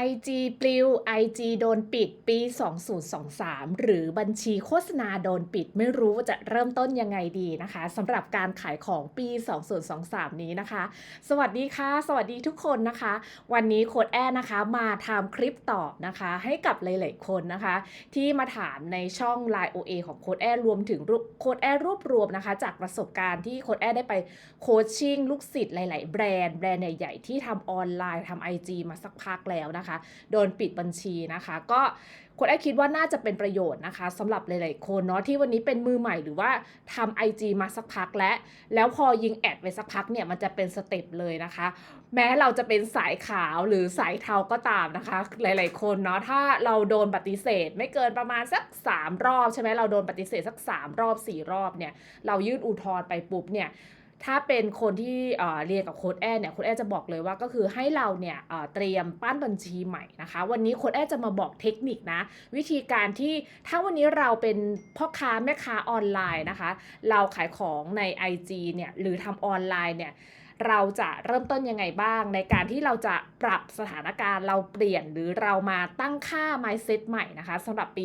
IG ปลิว IG โดนปิดปี 2023 หรือบัญชีโฆษณาโดนปิดไม่รู้ว่าจะเริ่มต้นยังไงดีนะคะสำหรับการขายของปี 2023 นี้นะคะ สวัสดีค่ะ สวัสดีทุกคนนะคะ วันนี้โค้ดแอนนะคะ มาทำคลิปตอบนะคะ ให้กับหลาย ๆ คนนะคะ ที่มาถามในช่อง Line OA ของโค้ดแอนรวมถึงโค้ดแอนรวบรวมนะคะ จากประสบการณ์ที่โค้ดแอนได้ไปโคชชิ่งลูกศิษย์หลาย ๆ แบรนด์แบรนด์ใหญ่ ๆ ที่ทำออนไลน์ทำ IG มาสักพักแล้วนะคะ โดนปิดบัญชีนะคะ ก็คนแอคิดว่าน่าจะเป็นประโยชน์นะคะสำหรับหลาย ๆ คนเนาะที่วันนี้เป็นมือใหม่หรือว่าทำ IG มาสักพักแล้ว แล้วพอยิงแอดไปสักพักเนี่ยมันจะเป็นสเต็ปเลยนะคะ แม้เราจะเป็นสายขาวหรือสายเทาก็ตามนะคะ หลาย ๆ คนเนาะถ้าเราโดนปฏิเสธ ไม่เกินประมาณสัก 3 รอบใช่ไหมเราโดนปฏิเสธสัก 3 รอบ 4 รอบเนี่ยเรายื่นอุทธรณ์ไปปุ๊บเนี่ย ถ้าเป็นคนที่เรียนกับโค้ดแอเนี่ยโค้ดแอจะบอกเลยว่าก็คือให้เราเนี่ยเตรียมปั้นบัญชีใหม่นะคะ วันนี้โค้ดแอจะมาบอกเทคนิคนะ วิธีการที่ถ้าวันนี้เราเป็นพ่อค้าแม่ค้าออนไลน์นะคะ เราขายของใน IG เนี่ยหรือทำออนไลน์เนี่ยเราจะเริ่มต้นยังไงบ้าง ในการที่เราจะปรับสถานการณ์เราเปลี่ยนหรือเรามาตั้งค่า mindset ใหม่นะคะสำหรับปี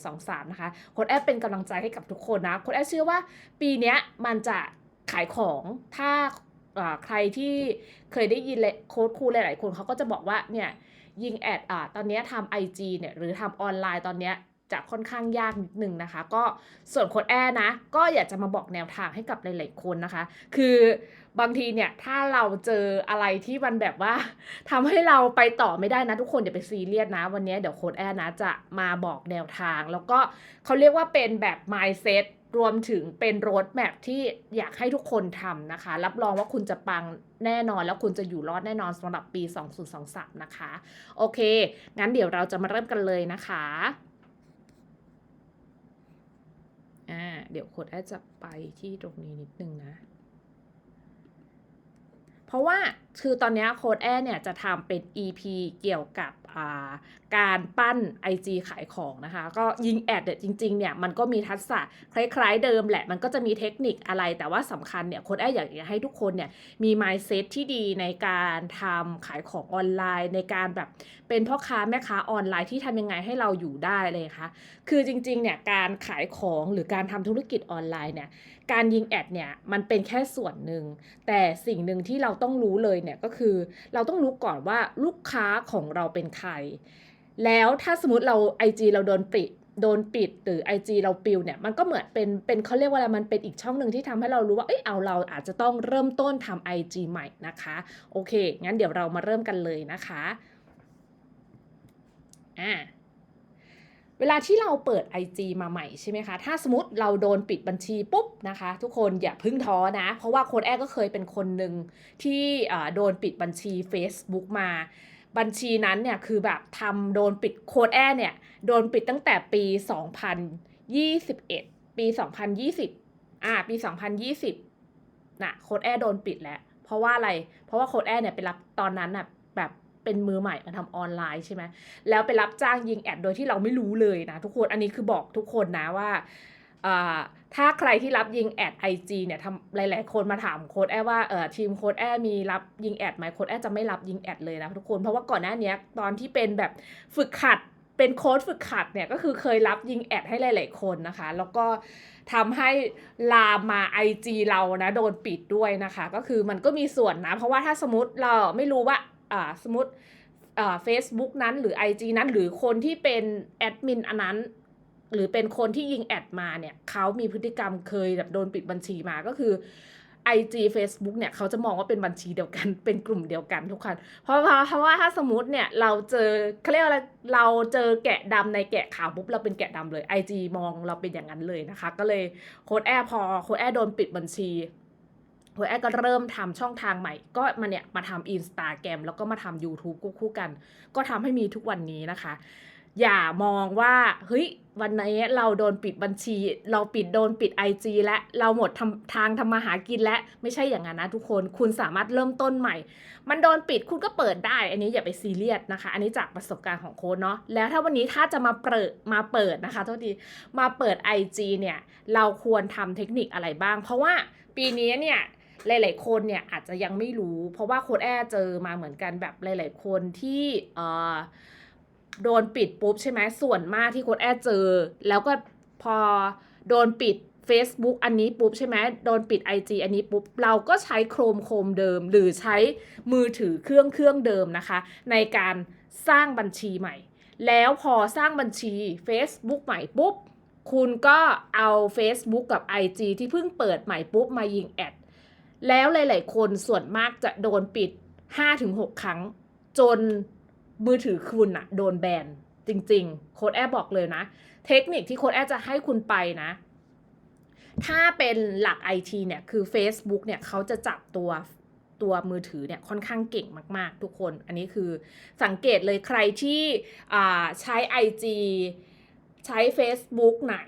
2023 นะคะโค้ดแอเป็นกำลังใจให้กับทุกคนนะโค้ดแอเชื่อว่าปีนี้มันจะ ขายของถ้าใครที่เคยได้ยินเลยโค้ดครูหลาย ๆ คนเขาก็จะบอกว่าเนี่ยยิงแอดอ่าตอนนี้ทำ IG เนี่ยหรือทำออนไลน์ตอนเนี้ยจะค่อนข้างยากนิดนึงนะคะ ก็ส่วนโค้ดแอร์นะ ก็อยากจะมาบอกแนวทางให้กับหลาย ๆ คนนะคะ คือบางทีเนี่ยถ้าเราเจออะไรที่มันแบบว่าทำให้เราไปต่อไม่ได้นะทุกคนอย่าไปซีเรียสนะ วันนี้เดี๋ยวโค้ดแอร์นะจะมาบอกแนวทาง แล้วก็เขาเรียกว่าเป็นแบบ mindset รวมถึงเป็นโรดแมพที่อยากให้ทุกคนทำนะคะ รับรองว่าคุณจะปังแน่นอนแล้วคุณจะอยู่รอดแน่นอนสำหรับปี 2023 นะคะ โอเค งั้นเดี๋ยวเราจะมาเริ่มกันเลยนะคะอ่าเดี๋ยวโค้ดแอดจะไปที่ตรงนี้นิดนึงนะ ราะว่าคือตอนนี้โค้ดแอร์เนี่ยจะทำเป็น EP เกี่ยวกับาการปั้น IG ขายของนะคะ ก็ยิงแอดเนี่ยจริงๆเนี่ยมันก็มีทักษะคล้ายๆเดิมแหละ มันก็จะมีเทคนิคอะไร แต่ว่าสำคัญเนี่ยโค้ดแอร์อยากจะให้ทุกคนเนี่ยมี mindset ที่ดีในการทำขายของออนไลน์ ในการแบบเป็นพ่อค้าแม่ค้าออนไลน์ที่ทำยังไงให้เราอยู่ได้เลยคะคือจริงๆเนี่ยการขายของหรือการทำธุรกิจออนไลน์เนี่ย การยิงแอดเนี่ยมันเป็นแค่ส่วนหนึ่ง แต่สิ่งหนึ่งที่เราต้องรู้เลยเนี่ยก็คือ เราต้องรู้ก่อนว่าลูกค้าของเราเป็นใคร แล้วถ้าสมมติเรา IG เราโดนปิดโดนปิดหรือ IG เราปิวเนี่ยมันก็เหมือนเป็นเป็นเขาเรียกว่าอะไรมันเป็นอีกช่องหนึ่งที่ทำให้เรารู้ว่าเอ้ยเอาเราอาจจะต้องเริ่มต้นทำ IG ใหม่นะคะโอเค งั้นเดี๋ยวเรามาเริ่มกันเลยนะคะอ่า เวลาที่เราเปิด IG มาใหม่ใช่ไหมคะ ถ้าสมมติเราโดนปิดบัญชีปุ๊บนะคะ ทุกคนอย่าพึ่งท้อนะ เพราะว่าโค้ดแอร์ก็เคยเป็นคนหนึ่งที่โดนปิดบัญชี Facebook มาบัญชีนั้นเนี่ยคือแบบทำโดนปิดโค้ดแอร์เนี่ยโดนปิดตั้งแต่ปี 2021 ปี 2020 อ่าปี 2020 น่ะโค้ดแอร์โดนปิดแล้ว เพราะว่าอะไร เพราะว่าโค้ดแอร์เนี่ยไปรับตอนนั้นน่ะแบบ เป็นมือใหม่มาทำออนไลน์ใช่ไหมแล้วไปรับจ้างยิงแอดโดยที่เราไม่รู้เลยนะทุกคนอันนี้คือบอกทุกคนนะว่าถ้าใครที่รับยิงแอด IG เนี่ยทำหลาย ๆ คนมาถามโค้ดแอว่าเออทีมโค้ดแอมีรับยิงแอดไหมโค้ดแอจะไม่รับยิงแอดเลยนะทุกคนเพราะว่าก่อนหน้านี้ตอนที่เป็นแบบฝึกขัดเป็นโค้ดฝึกขัดเนี่ยก็คือเคยรับยิงแอดให้หลาย ๆ คนนะคะ แล้วก็ทำให้ลามมา IG เรานะโดนปิดด้วยนะคะ ก็คือมันก็มีส่วนนะ เพราะว่าถ้าสมมติเราไม่รู้ว่า สมมติเฟซบุ๊กนั้นหรือ IG นั้นหรือคนที่เป็นแอดมินอันนั้น หรือเป็นคนที่ยิงแอดมาเนี่ยเขามีพฤติกรรมเคยแบบโดนปิดบัญชีมาก็คือ IG Facebook เนี่ยเขาจะมองว่าเป็นบัญชีเดียวกันเป็นกลุ่มเดียวกันทุกคนเพราะเพราะว่าถ้าสมมติเนี่ยเราเจอเขาเรียกว่าอะไรเราเจอแกะดำในแกะขาวปุ๊บเราเป็นแกะดำเลย IG มองเราเป็นอย่างนั้นเลยนะคะ ก็เลยโค้ดแอร์พอโค้ดแอร์โดนปิดบัญชี โค้ดแอดก็เริ่มทำช่องทางใหม่ ก็มาเนี่ยมาทำอินสตาแกรมแล้วก็มาทำ YouTube คู่กัน ก็ทำให้มีทุกวันนี้นะคะ อย่ามองว่า เฮ้ย วันนี้เราโดนปิดบัญชี เราปิดโดนปิด IG และเราหมดททางทำมาหากินและ ไม่ใช่อย่างนั้นนะทุกคนคุณสามารถเริ่มต้นใหม่ มันโดนปิดคุณก็เปิดได้ อันนี้อย่าไปซีเรียสนะคะ อันนี้จากประสบการณ์ของโค้ดเนาะแล้วถ้าวันนี้ถ้าจะมาเปิดมาเปิดนะคะโทษทีมาเปิด IG เนี่ยเราควรทำเทคนิคอะไรบ้าง เพราะว่าปีนี้เนี่ย หลาย ๆ คนเนี่ยอาจจะยังไม่รู้ เพราะว่าโค้ดแอร์เจอมาเหมือนกันแบบหลาย ๆ คนที่เอ่อโดนปิดปุ๊บใช่ไหมส่วนมากที่โค้ดแอร์เจอ แล้วก็พอโดนปิด Facebook อันนี้ปุ๊บใช่ไหมโดนปิด IG อันนี้ปุ๊บ เราก็ใช้โครมโครมเดิม หรือใช้มือถือเครื่องเครื่องเดิมนะคะ ในการสร้างบัญชีใหม่ แล้วพอสร้างบัญชี Facebook ใหม่ปุ๊บ คุณก็เอา Facebook กับ IG ที่เพิ่งเปิดใหม่ปุ๊บมายิงแอด แล้วหลาย ๆ คนส่วนมากจะโดนปิด 5-6 ครั้ง จนมือถือคุณอะโดนแบนจริง ๆ โค้ดแอร์บอกเลยนะ เทคนิคที่โค้ดแอร์จะให้คุณไปนะ ถ้าเป็นหลัก IT เนี่ย คือ Facebook เนี่ยเขาจะจับตัวตัวมือถือเนี่ยค่อนข้างเก่งมาก ๆ ทุกคน อันนี้คือสังเกตเลยใครที่ใช้ IG ใช้ Facebook ไหน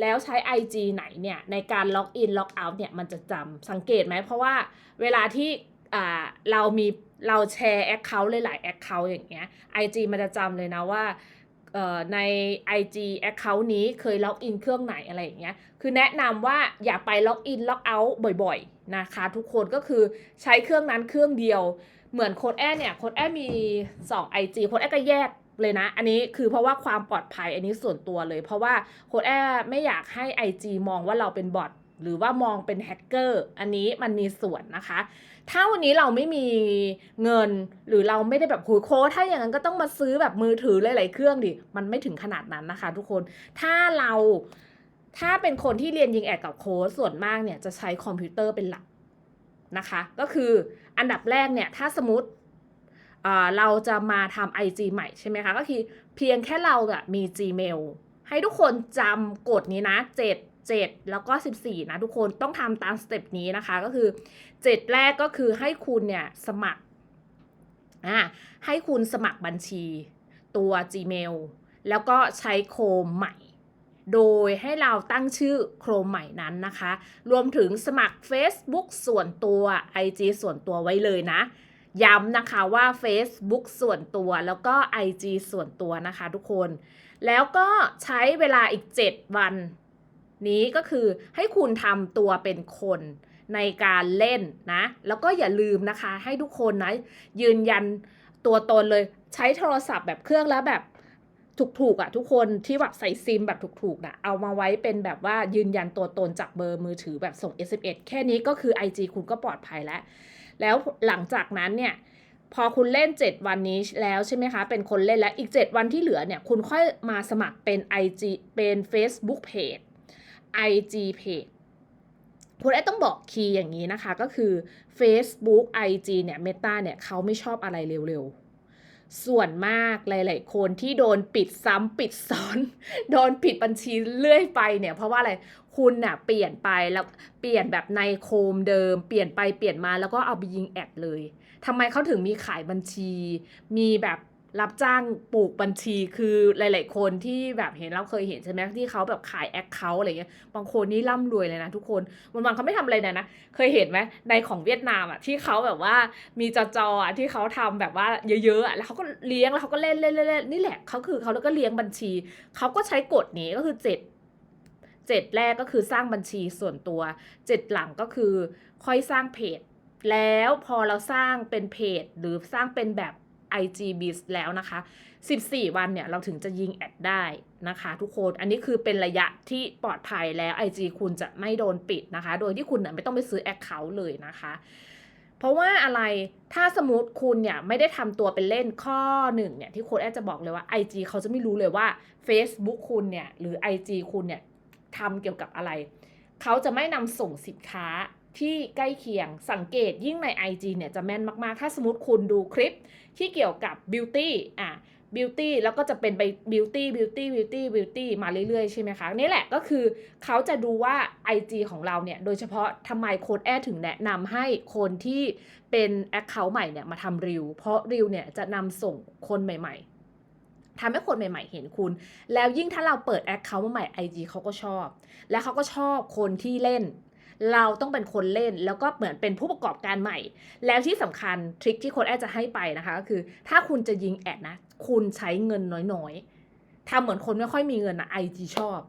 แล้วใช้ IG ไหนเนี่ยในการล็อกอินล็อกเอาท์เนี่ยมันจะจำสังเกตไหม เพราะว่าเวลาที่เรามีเราแชร์ Account หลายๆ Account อย่างเงี้ย IG มันจะจำเลยนะว่าเอ่อใน IG Account นี้เคยล็อกอินเครื่องไหนอะไรอย่างเงี้ย คือแนะนำว่าอย่าไปล็อกอินล็อกเอาท์บ่อยๆ นะคะทุกคนก็คือใช้เครื่องนั้นเครื่องเดียว เหมือนโค้ดแอเนี่ยโค้ดแอมี 2 IG โค้ดแอก็แยก เลยนะ อันนี้คือเพราะว่าความปลอดภัยอันนี้ส่วนตัวเลย เพราะว่าโค้ดแอไม่อยากให้ IG มองว่าเราเป็นบอทหรือว่ามองเป็นแฮกเกอร์อันนี้มันมีส่วนนะคะ ถ้าวันนี้เราไม่มีเงินหรือเราไม่ได้แบบคุยโค้ดถ้าอย่างนั้นก็ต้องมาซื้อแบบมือถือหลายๆเครื่องดิมันไม่ถึงขนาดนั้นนะคะ ทุกคนถ้าเราถ้าเป็นคนที่เรียนยิงแอดกับโค้ดส่วนมากเนี่ยจะใช้คอมพิวเตอร์เป็นหลักนะคะ ก็คืออันดับแรกเนี่ยถ้าสมมติ เราจะมาทำ IG ใหม่ใช่ไหมคะ ก็คือเพียงแค่เราอะมี Gmail ให้ทุกคนจำกฎนี้นะ 7 7 แล้วก็ 14 นะทุกคนต้องทำตามสเต็ปนี้นะคะ ก็คือ 7 แรกก็คือให้คุณเนี่ยสมัครอ่าให้คุณสมัครบัญชีตัว Gmail แล้วก็ใช้โคมใหม่ โดยให้เราตั้งชื่อโครมใหม่นั้นนะคะ รวมถึงสมัคร Facebook ส่วนตัว IG ส่วนตัวไว้เลยนะ ย้ำนะคะว่า Facebook ส่วนตัวแล้วก็ IG ส่วนตัวนะคะทุกคน แล้วก็ใช้เวลาอีก 7 วัน นี้ก็คือให้คุณทำตัวเป็นคนในการเล่นนะ แล้วก็อย่าลืมนะคะ ให้ทุกคนนะยืนยันตัวตนเลยใช้โทรศัพท์แบบเครื่องแล้วแบบถูกๆอะ่ะทุกคนที่แบบใส่ซิมแบบถูกๆนะเอามาไว้เป็นแบบว่ายืนยันตัวตนจากเบอร์มือถือแบบส่ง SMS แค่นี้ก็คือ IG คุณก็ปลอดภัยแล้ว แล้วหลังจากนั้นเนี่ยพอคุณเล่น 7 วันนี้แล้วใช่ไหมคะ เป็นคนเล่นแล้วอีก 7 วันที่เหลือเนี่ย คุณค่อยมาสมัครเป็น IG เป็น Facebook Page IG Page คุณไอ้ต้องบอกคีย์อย่างนี้นะคะ ก็คือ Facebook IG เนี่ย Meta เนี่ยเขาไม่ชอบอะไรเร็วๆ ส่วนมากหลายๆคนที่โดนปิดซ้ำปิดซ้อน โดนปิดบัญชีเรื่อยไปเนี่ยเพราะว่าอะไรคุณน่ะเปลี่ยนไปแล้วเปลี่ยนแบบในโคมเดิม เปลี่ยนไปเปลี่ยนมาแล้วก็เอาไปยิงแอดเลยทำไมเขาถึงมีขายบัญชี มีแบบ รับจ้างปลูกบัญชีคือหลาย ๆ คนที่แบบเห็นเราเคยเห็นใช่ไหมที่เขาแบบขายแอคเคาท์อะไรเงี้ยบางคนนี่ร่ำรวยเลยนะทุกคนวันๆเขาไม่ทำอะไรเลยนะ เคยเห็นไหมในของเวียดนามอะที่เขาแบบว่ามีจอจอะที่เขาทำแบบว่าเยอะๆอะแล้วเขาก็เลี้ยงแล้วเขาก็เล่นเล่นเล่นนี่แหละเขาคือเขาแล้วก็เลี้ยงบัญชี เขาก็ใช้กฎนี้ก็คือเจ็ดเจ็ดแรกก็คือสร้างบัญชีส่วนตัวเจ็ดหลังก็คือค่อยสร้างเพจ แล้วพอเราสร้างเป็นเพจ หรือสร้างเป็นแบบ IG b i z แล้วนะคะ 14 วันเนี่ยเราถึงจะยิงแอดได้นะคะทุกคนอันนี้คือเป็นระยะที่ปลอดภัยแล้ว IG คุณจะไม่โดนปิดนะคะ โดยที่คุณไม่ต้องไปซื้อ Account เลยนะคะเพราะว่าอะไรถ้าสมมติคุณเนี่ยไม่ได้ทำตัวเป็นเล่นข้อหนึ่งเนี่ยที่โค้ดแอดจะบอกเลยว่า IG เขาจะไม่รู้เลยว่า Facebook คุณเนี่ยหรือ IG คุณเนี่ยทำเกี่ยวกับอะไร เขาจะไม่นำส่งสินค้า ที่ใกล้เคียงสังเกตยิ่งใน IG เนี่ยจะแม่นมากๆ ถ้าสมมติคุณดูคลิปที่เกี่ยวกับ beauty อะ beauty แล้วก็จะเป็นไป beauty beauty beauty beauty มาเรื่อยๆ ใช่ไหมคะ นี่แหละก็คือเขาจะดูว่า IG ของเราเนี่ย โดยเฉพาะทำไมโค้ดแอดถึงแนะนำให้คนที่เป็น Account ใหม่เนี่ยมาทำรีวเพราะรีวเนี่ยจะนำส่งคนใหม่ๆทำให้คนใหม่ๆเห็นคุณ แล้วยิ่งถ้าเราเปิด Account มาใหม่ IG เขาก็ชอบ และเขาก็ชอบคนที่เล่น เราต้องเป็นคนเล่นแล้วก็เหมือนเป็นผู้ประกอบการใหม่ แล้วที่สำคัญทริคที่โค้ดแอดจะให้ไปนะคะก็คือ ถ้าคุณจะยิงแอดนะ คุณใช้เงินน้อยๆทำเหมือนคนไม่ค่อยมีเงินนะ IG ชอบ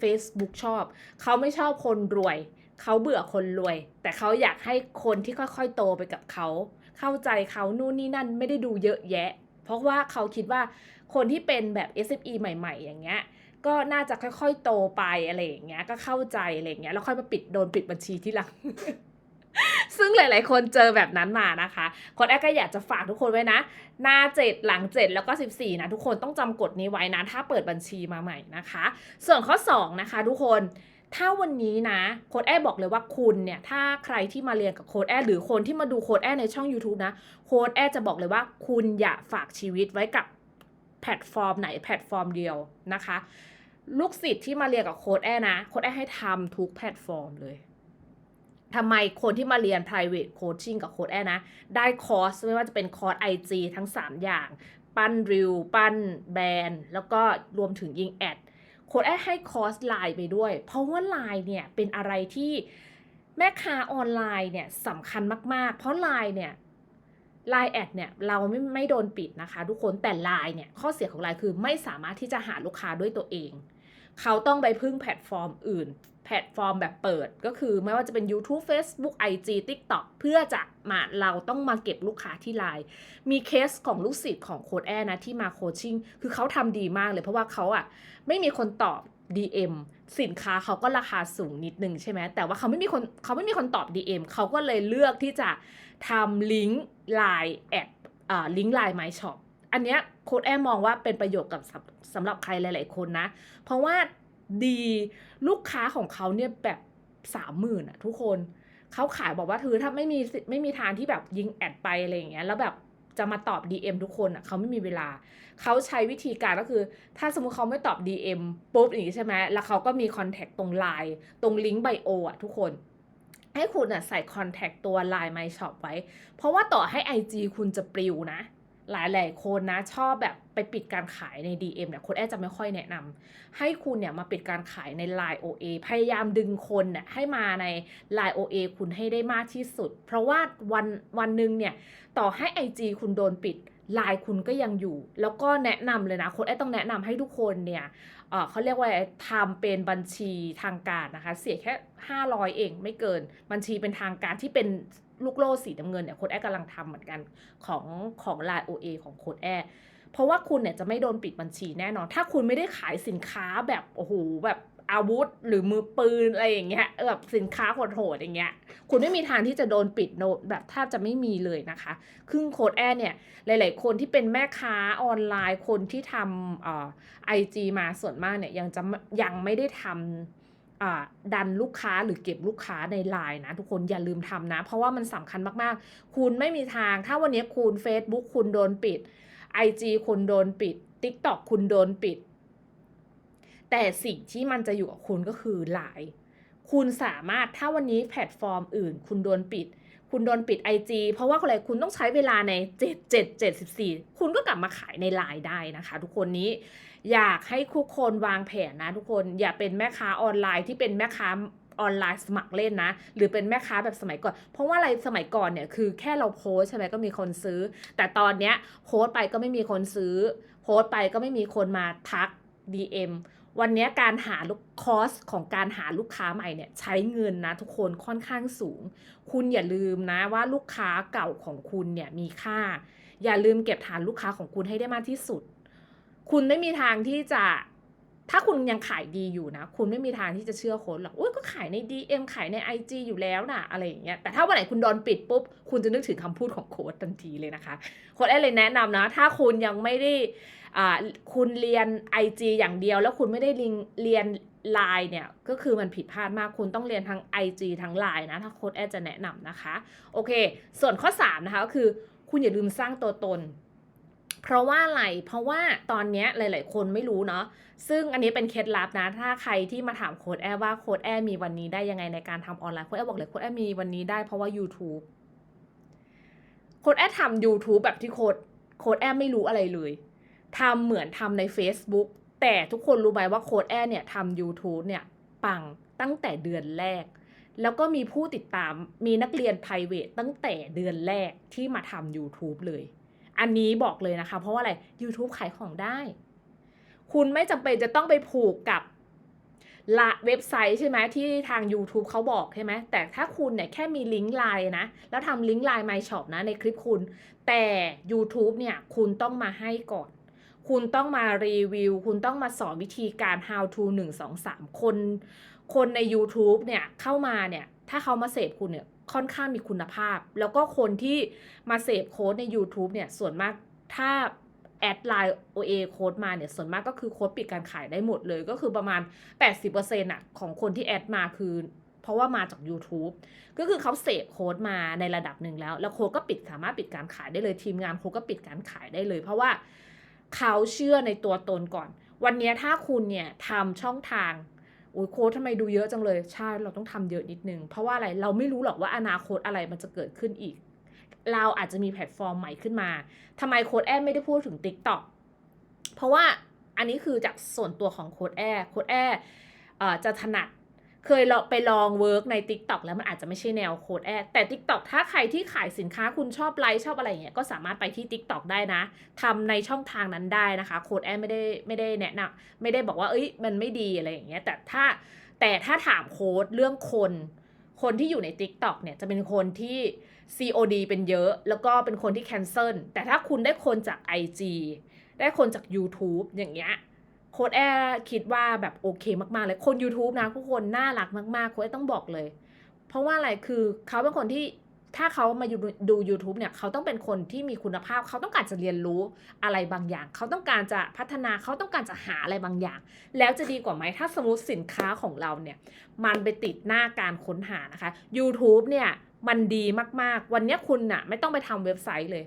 Facebook ชอบ เขาไม่ชอบคนรวย เขาเบื่อคนรวย แต่เขาอยากให้คนที่ค่อยๆโตไปกับเขา เข้าใจเขานู่นนี่นั่นไม่ได้ดูเยอะแยะ เพราะว่าเขาคิดว่า คนที่เป็นแบบ SME ใหม่ ๆ อย่างเงี้ยก็น่าจะค่อยๆ โตไปอะไรอย่างเงี้ยก็เข้าใจอะไรอย่างเงี้ยแล้วค่อยมาปิดโดนปิดบัญชีที่หลัง ซึ่งหลายๆ คนเจอแบบนั้นมานะคะคนแอดก็อยากจะฝากทุกคนไว้นะ หน้า7หลัง7แล้วก็14นะทุกคนต้องจำกฎนี้ไว้นะถ้าเปิดบัญชีมาใหม่นะคะ ส่วนข้อ2นะคะ ทุกคนถ้าวันนี้นะโค้ดแอดบอกเลยว่าคุณเนี่ยถ้าใครที่มาเรียนกับโค้ดแอดหรือคนที่มาดูโค้ดแอดในช่อง YouTube นะโค้ดแอดจะบอกเลยว่าคุณอย่าฝากชีวิตไว้กับ แพลตฟอร์มไหนแพลตฟอร์มเดียวนะคะ ลูกศิษย์ที่มาเรียนกับโค้ดแอนะโค้ดแอให้ทำทุกแพลตฟอร์มเลยทำไมคนที่มาเรียน private coaching กับโค้ดแอนะ ได้คอร์สไม่ว่าจะเป็นคอร์ส IG ทั้ง 3 อย่าง ปั้นริว ปั้นแบรนด์ แล้วก็รวมถึงยิงแอดโค้ดแอให้คอร์สไลน์ไปด้วย เพราะว่าไลน์เนี่ยเป็นอะไรที่แม่ค้าออนไลน์เนี่ยสำคัญมาก ๆ เพราะไลน์เนี่ย ไลน์แอดเนี่ยเราไม่ไม่โดนปิดนะคะ ทุกคนแต่ไลน์เนี่ยข้อเสียของไลน์คือไม่สามารถที่จะหาลูกค้าด้วยตัวเอง เขาต้องไปพึ่งแพลตฟอร์มอื่น แพลตฟอร์มแบบเปิดก็คือไม่ว่าจะเป็น YouTube Facebook IG TikTok เพื่อจะมาเราต้องมาเก็บลูกค้าที่ไลน์มีเคสของลูกศิษย์ของโค้ดแอนะที่มาโคชชิ่งคือเขาทำดีมากเลยเพราะว่าเขาอะไม่มีคนตอบ DM สินค้าเขาก็ราคาสูงนิดนึงใช่ไหมแต่ว่าเขาไม่มีคนเขาไม่มีคนตอบ DM เขาก็เลยเลือกที่จะทำลิงก์ไลน์แอดอ่าลิงก์ไลน์ไมช็อปอันเนี้ยโค้ดแอร์มองว่าเป็นประโยชน์กับสำสำหรับใครหลาย ๆ คนนะ เพราะว่าดีลูกค้าของเขาเนี่ยแบบสามหมื่นอะทุกคนเขาขายบอกว่าถือถ้าไม่มีไม่มีทางที่แบบยิงแอดไปอะไรอย่างเงี้ยแล้วแบบ จะมาตอบ DM ทุกคนอะเขาไม่มีเวลา เขาใช้วิธีการก็คือ ถ้าสมมติเขาไม่ตอบ DM ปุ๊บอย่างนี้ใช่ไหมแล้วเขาก็มีคอนแทคตรงไลน์ตรงลิงก์ไบโออะทุกคน ให้คุณอะใส่คอนแทคตัว Line My Shop ไว้ เพราะว่าต่อให้ IG คุณจะปลิวนะ หลายๆคนนะชอบแบบไปปิดการขายใน DM เนี่ยคนแอดจะไม่ค่อยแนะนำให้คุณเนี่ยมาปิดการขายใน Line OA พยายามดึงคนเนี่ยให้มาใน Line OA คุณให้ได้มากที่สุด เพราะว่าวันวันหนึ่งเนี่ยต่อให้ IG คุณโดนปิดไลน์คุณก็ยังอยู่ แล้วก็แนะนำเลยนะคนแอดต้องแนะนำให้ทุกคนเนี่ยเขาเรียกว่าทำเป็นบัญชีทางการนะคะ เสียแค่ 500 เองไม่เกิน บัญชีเป็นทางการที่เป็น ลูกโล่สีน้ำเงินเนี่ยโค้ดแอดกำลังทำเหมือนกันของของ Line OA ของโค้ดแอดเพราะว่าคุณเนี่ยจะไม่โดนปิดบัญชีแน่นอน ถ้าคุณไม่ได้ขายสินค้าแบบโอ้โหแบบอาวุธ หรือมือปืนอะไรอย่างเงี้ยแบบสินค้าโหดๆอย่างเงี้ย คุณไม่มีทางที่จะโดนปิดโนแบบแทบจะไม่มีเลยนะคะครึ่งโคดแอดเนี่ยหลาย ๆ คนที่เป็นแม่ค้าออนไลน์คนที่ทำอ่อไอจีมาส่วนมากเนี่ยยังจะยังไม่ได้ทำอ่า ดันลูกค้าหรือเก็บลูกค้าในไลน์นะทุกคนอย่าลืมทำนะ เพราะว่ามันสำคัญมากๆ คุณไม่มีทาง ถ้าวันนี้คุณ Facebook คุณโดนปิด IG คุณโดนปิด TikTok คุณโดนปิด แต่สิ่งที่มันจะอยู่กับคุณก็คือไลน์คุณสามารถถ้าวันนี้แพลตฟอร์มอื่น คุณโดนปิด คุณโดนปิด IG เพราะว่าอะไรคุณต้องใช้เวลาใน 7 7 74 คุณก็กลับมาขายในไลน์ได้นะคะ ทุกคนนี้ อยากให้ทุกคนวางแผนนะทุกคนอย่าเป็นแม่ค้าออนไลน์ที่เป็นแม่ค้าออนไลน์สมัครเล่นนะ หรือเป็นแม่ค้าแบบสมัยก่อน เพราะว่าอะไรสมัยก่อนเนี่ยคือแค่เราโพสใช่ไหมก็มีคนซื้อ แต่ตอนเนี้ยโพสไปก็ไม่มีคนซื้อ โพสไปก็ไม่มีคนมาทัก DM วันนี้การหาลูกคอสของการหาลูกค้าใหม่เนี่ยใช้เงินนะทุกคนค่อนข้างสูง คุณอย่าลืมนะว่าลูกค้าเก่าของคุณเนี่ยมีค่า อย่าลืมเก็บฐานลูกค้าของคุณให้ได้มากที่สุด คุณไม่มีทางที่จะ ถ้าคุณยังขายดีอยู่นะ คุณไม่มีทางที่จะเชื่อโค้ดหรอกอุ้ยก็ขายใน DM ขายใน IG อยู่แล้วนะอะไรอย่างเงี้ย แต่ถ้าวันไหนคุณโดนปิดปุ๊บ คุณจะนึกถึงคำพูดของโค้ดทันทีเลยนะคะ โค้ดแอดเลยแนะนำนะ ถ้าคุณยังไม่ได้อ่าคุณเรียน IG อย่างเดียว แล้วคุณไม่ได้เรียนเรียนไลน์เนี่ยก็คือมันผิดพลาดมากคุณต้องเรียนทั้ง IG ทั้งไลน์นะ ถ้าโค้ดแอดจะแนะนำนะคะ โอเค ส่วนข้อ 3 นะคะก็คือคุณอย่าลืมสร้างตัวตน เพราะว่าอะไร เพราะว่าตอนนี้หลาย ๆ คนไม่รู้เนาะ ซึ่งอันนี้เป็นเคล็ดลับนะ ถ้าใครที่มาถามโค้ดแอร์ว่าโค้ดแอร์มีวันนี้ได้ยังไงในการทำออนไลน์ โค้ดแอร์บอกเลยโค้ดแอร์มีวันนี้ได้เพราะว่า YouTube โค้ดแอร์ทำ YouTube แบบที่โค้ดโค้ดแอร์ไม่รู้อะไรเลยทำเหมือนทำใน Facebook แต่ทุกคนรู้ไหมว่าโค้ดแอร์เนี่ยทำ YouTube เนี่ยปังตั้งแต่เดือนแรก แล้วก็มีผู้ติดตามมีนักเรียน p r i v a t ตั้งแต่เดือนแรกที่มาทำ YouTube เลย อันนี้บอกเลยนะคะ เพราะว่าอะไร YouTube ขายของได้ คุณไม่จำเป็นจะต้องไปผูกกับละเว็บไซต์ใช่ไหมที่ทาง YouTube เขาบอกใช่ไหมแต่ถ้าคุณเนี่ยแค่มีลิงก์ไลน์นะ แล้วทำลิงก์ไลน์ My Shop นะในคลิปคุณ แต่ YouTube เนี่ยคุณต้องมาให้ก่อน คุณต้องมารีวิว คุณต้องมาสอนวิธีการ how to 1 2 3 คน คนใน YouTube เนี่ยเข้ามาเนี่ย ถ้าเขามาเสพคุณเนี่ย ค่อนข้างมีคุณภาพ แล้วก็คนที่มาเสพโค้ดใน YouTube เนี่ยส่วนมากถ้าแอดไลน์ OA โค้ดมาเนี่ยส่วนมากก็คือโค้ดปิดการขายได้หมดเลยก็คือประมาณ 80%อะของคนที่แอดมาคือ เพราะว่ามาจาก YouTube ก็คือเขาเสพโค้ดมาในระดับหนึ่งแล้ว แล้วโค้ดก็ปิดสามารถปิดการขายได้เลยทีมงานโค้ดก็ปิดการขายได้เลย เพราะว่าเขาเชื่อในตัวตนก่อน วันนี้ถ้าคุณเนี่ยทำช่องทาง โอ้ยโค้ดทำไมดูเยอะจังเลย ใช่เราต้องทำเยอะนิดนึง เพราะว่าอะไรเราไม่รู้หรอกว่าอนาคตอะไรมันจะเกิดขึ้นอีก เราอาจจะมีแพลตฟอร์มใหม่ขึ้นมาทำไมโค้ดแอไม่ได้พูดถึง t i k t o กเพราะว่าอันนี้คือจากส่วนตัวของโค้ดแอโค้ดแอร์จะถนัด เคยลองไปลองเวิร์กใน TikTok แล้วมันอาจจะไม่ใช่แนวโค้ดแอดแต่ TikTok ถ้าใครที่ขายสินค้าคุณชอบไลฟ์ชอบอะไรอย่างเงี้ยก็สามารถไปที่ TikTok ได้นะทำในช่องทางนั้นได้นะคะโค้ดแอดไม่ได้ไม่ได้แนะนำไม่ได้บอกว่าเอ้ยมันไม่ดีอะไรอย่างเงี้ยแต่ถ้าแต่ถ้าถามโค้ดเรื่องคนคนที่อยู่ใน TikTok เนี่ยจะเป็นคนที่ COD เป็นเยอะ แล้วก็เป็นคนที่ cancel แต่ถ้าคุณได้คนจาก IG ได้คนจาก YouTube อย่างเงี้ย โค้ดแอร์คิดว่าแบบโอเคมากๆเลยคน YouTube นะทุกคนน่ารักมากๆโค้ดแอร์ต้องบอกเลย เพราะว่าอะไรคือเขาเป็นคนที่ถ้าเขามาดูดู YouTube เนี่ยเขาต้องเป็นคนที่มีคุณภาพ เขาต้องการจะเรียนรู้อะไรบางอย่าง เขาต้องการจะพัฒนาเขาต้องการจะหาอะไรบางอย่าง แล้วจะดีกว่าไหมถ้าสมมติสินค้าของเราเนี่ย มันไปติดหน้าการค้นหานะคะ YouTube เนี่ยมันดีมากๆ วันนี้คุณน่ะไม่ต้องไปทำเว็บไซต์เลย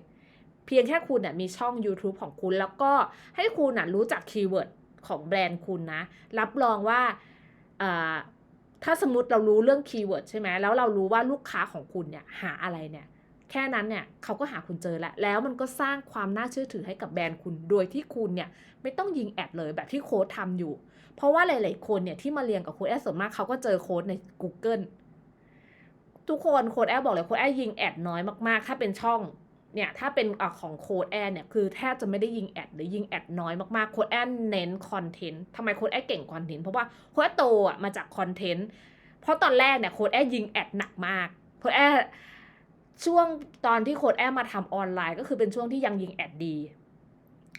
เพียงแค่คุณน่ะมีช่อง YouTube ของคุณ แล้วก็ให้คุณน่ะรู้จักคีย์เวิร์ด ของแบรนด์คุณนะ รับรองว่าถ้าสมมติเรารู้เรื่องคีย์เวิร์ดใช่ไหมแล้วเรารู้ว่าลูกค้าของคุณเนี่ยหาอะไรเนี่ยแค่นั้นเนี่ยเขาก็หาคุณเจอแล้ว แล้วมันก็สร้างความน่าเชื่อถือให้กับแบรนด์คุณโดยที่คุณเนี่ยไม่ต้องยิงแอดเลยแบบที่โค้ดทำอยู่ เพราะว่าหลาย ๆ คนเนี่ยที่มาเรียนกับโค้ดแอดส่วนมากเขาก็เจอโค้ดใน Google ทุกคนโค้ดแอดบอกเลยโค้ดแอดยิงแอดน้อยมาก ๆ ถ้าเป็นช่อง เนี่ยถ้าเป็นอของโค้ดแอนเนี่ยคือแทบจะไม่ได้ยิงแอดหรือยิงแอดน้อยมากๆโค้ดแอนเน้นคอนเทนต์ทำไมโค้ดแอนเก่งคอนเทนต์เพราะว่าโค้ดแอนโตอะมาจากคอนเทนต์เพราะตอนแรกเนี่ยโค้ดแอนยิงแอดหนักมากโค้ดแอนช่วงตอนที่โค้ดแอนมาทำออนไลน์ ก็คือเป็นช่วงที่ยังยิงแอดดี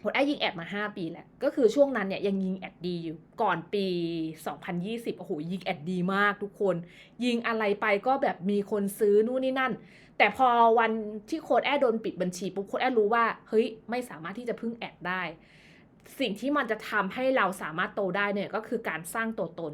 โค้ดแอนยิงแอดมา 5 ปีแหล้วก็คือช่วงนั้นเนี่ยยังยิงแอดดีอยู่ ก่อนปี 2020 โอ้โหยิงแอดดีมากทุกคน ยิงอะไรไปก็แบบมีคนซื้อนู่นนี่นั่น แต่พอวันที่โค้ดแอดโดนปิดบัญชีปุ๊บโค้ดแอดรู้ว่าเฮ้ยไม่สามารถที่จะพึ่งแอดได้ สิ่งที่มันจะทำให้เราสามารถโตได้เนี่ยก็คือการสร้างตัวตน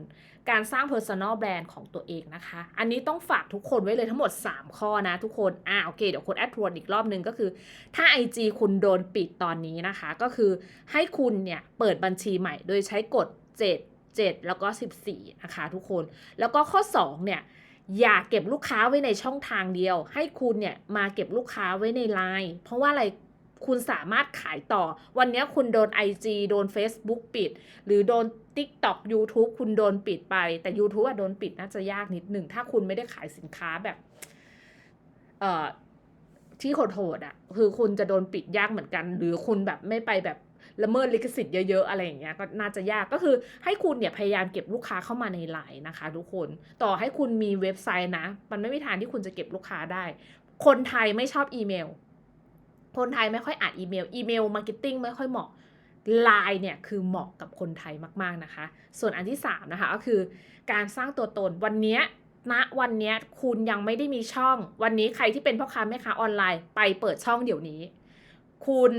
การสร้าง personal brand ของตัวเองนะคะ อันนี้ต้องฝากทุกคนไว้เลยทั้งหมด 3 ข้อนะทุกคน อ่าโอเค เดี๋ยวโค้ดแอดทวนอีกรอบนึงก็คือ ถ้า IG คุณโดนปิดตอนนี้นะคะ ก็คือให้คุณเนี่ยเปิดบัญชีใหม่โดยใช้กฎ 7 7 แล้วก็ 14 นะคะทุกคน แล้วก็ข้อ 2 เนี่ยอย่าเก็บลูกค้าไว้ในช่องทางเดียว ให้คุณเนี่ยมาเก็บลูกค้าไว้ในไลน์เพราะว่าอะไร คุณสามารถขายต่อ วันนี้คุณโดน IG โดน Facebook ปิด หรือโดน TikTok YouTube คุณโดนปิดไป แต่ YouTube อะโดนปิดน่าจะยากนิดหนึ่ง ถ้าคุณไม่ได้ขายสินค้าแบบเอ่อที่โหดๆอะคือคุณจะโดนปิดยากเหมือนกัน หรือคุณแบบไม่ไปแบบละเมิดลิขสิทธิ์เยอะ ๆ อะไรอย่างเงี้ยก็น่าจะยากก็คือให้คุณเนี่ยพยายามเก็บลูกค้าเข้ามาในไลน์นะคะ ทุกคนต่อให้คุณมีเว็บไซต์นะ มันไม่มีทางที่คุณจะเก็บลูกค้าได้ คนไทยไม่ชอบอีเมล คนไทยไม่ค่อยอ่านอีเมล อีเมลมาร์เก็ตติ้งไม่ค่อยเหมาะไลน์เนี่ยคือเหมาะกับคนไทยมากๆนะคะ ส่วนอันที่3นะคะก็คือการสร้างตัวตนวันนี้ณวันนี้คุณยังไม่ได้มีช่อง วันนี้ใครที่เป็นพ่อค้าแม่ค้าออนไลน์ไปเปิดช่องเดี๋ยวนี้ คุณ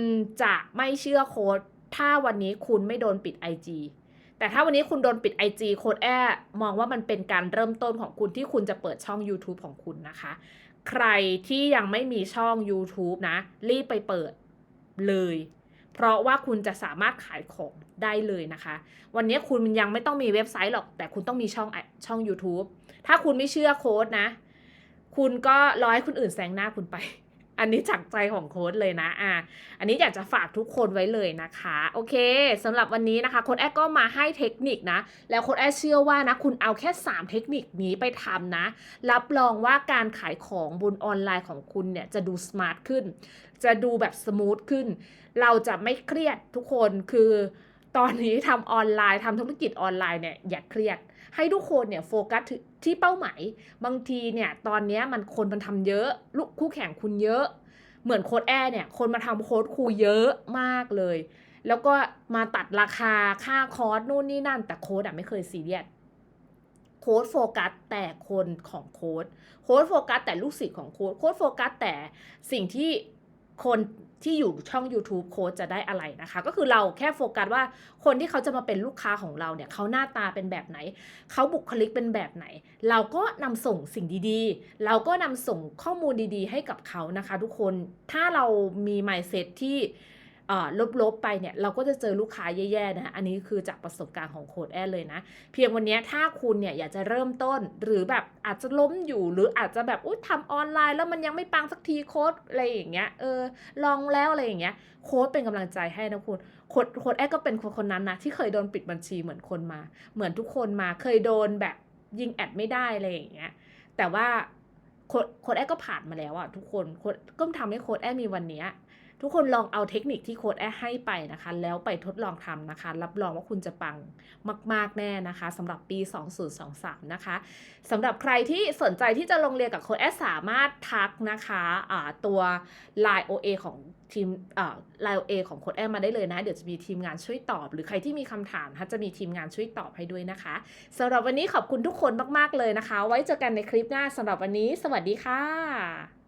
จะไม่เชื่อโค้ดถ้าวันนี้คุณไม่โดนปิด IG แต่ถ้าวันนี้คุณโดนปิด IG โค้ดแอมองว่ามันเป็นการเริ่มต้นของคุณที่คุณจะเปิดช่อง YouTube ของคุณนะคะ ใครที่ยังไม่มีช่อง YouTube นะ รีบไปเปิดเลย เพราะว่าคุณจะสามารถขายของได้เลยนะคะ วันนี้คุณยังไม่ต้องมีเว็บไซต์หรอก แต่คุณต้องมีช่องช่อง YouTube ถ้าคุณไม่เชื่อโค้ดนะ คุณก็รอให้คนอื่นแซงหน้าคุณไป อันนี้จากใจของโค้ดเลยนะอะอันนี้อยากจะฝากทุกคนไว้เลยนะคะ โอเคสำหรับวันนี้นะคะโค้ดแอดก็มาให้เทคนิคนะ แล้วโค้ดแอดเชื่อว่านะคุณเอาแค่ 3 เทคนิคนี้ไปทำนะ รับรองว่าการขายของบนออนไลน์ของคุณเนี่ยจะดูสมาร์ทขึ้น จะดูแบบสมูทขึ้น เราจะไม่เครียดทุกคนคือตอนนี้ทำออนไลน์ทำธุรกิจออนไลน์เนี่ยอย่าเครียด ให้ทุกคนเนี่ยโฟกัส ที่เป้าหมายบางทีเนี่ยตอนนี้มันคนมันทำเยอะ ลูกคู่แข่งคุณเยอะ เหมือนโค้ดแอร์เนี่ยคนมาทำโค้ดครูเยอะมากเลย แล้วก็มาตัดราคาค่าคอร์สนู่นนี่นั่น แต่โค้ดอะไม่เคยซีเรียสโค้ดโฟกัสแต่คนของโค้ดโค้ดโฟกัสแต่ลูกศิษย์ของโค้ดโค้ดโฟกัสแต่สิ่งที่คน ที่อยู่ช่อง YouTube โค้ดจะได้อะไรนะคะ ก็คือเราแค่โฟกัสว่าคนที่เขาจะมาเป็นลูกค้าของเราเนี่ยเขาหน้าตาเป็นแบบไหน เขาบุคลิกเป็นแบบไหน เราก็นำส่งสิ่งดีๆ เราก็นำส่งข้อมูลดีๆ ให้กับเขานะคะ ทุกคนถ้าเรามี mindset ที่ ลบๆไปเนี่ยเราก็จะเจอลูกค้าแย่ๆนะอันนี้คือจากประสบการณ์ของโค้ดแอดเลยนะ เพียงวันนี้ถ้าคุณเนี่ยอยากจะเริ่มต้นหรือแบบอาจจะล้มอยู่หรืออาจจะแบบอุ้ยทำออนไลน์ แล้วมันยังไม่ปังสักทีโค้ดอะไรอย่างเงี้ยเออลองแล้วอะไรอย่างเงี้ยโค้ดเป็นกำลังใจให้นะคุณโค้ดโค้ดแอดก็เป็นคนคนนั้นนะที่เคยโดนปิดบัญชีเหมือนคนมา เหมือนทุกคนมาเคยโดนแบบยิงแอดไม่ได้อะไรอย่างเงี้ยแต่ว่าโค้ดโค้ดแอดก็ผ่านมาแล้วอะทุกคนโค้ดก็ทำให้โค้ดแอดมีวันเนี้ย ทุกคนลองเอาเทคนิคที่โค้ดแอให้ไปนะคะ แล้วไปทดลองทำนะคะ รับรองว่าคุณจะปังมาก ๆ แน่นะคะสำหรับปี 2023 นะคะสำหรับใครที่สนใจที่จะลงเรียนกับโค้ดแอสามารถทักนะคะอ่าตัว Line OA ของทีมอ่า Line OA ของโค้ดแอดมาได้เลยนะ เดี๋ยวจะมีทีมงานช่วยตอบ หรือใครที่มีคำถามนะจะมีทีมงานช่วยตอบให้ด้วยนะคะสำหรับวันนี้ขอบคุณทุกคนมาก ๆ เลยนะคะ ไว้เจอกันในคลิปหน้าสำหรับวันนี้ สวัสดีค่ะ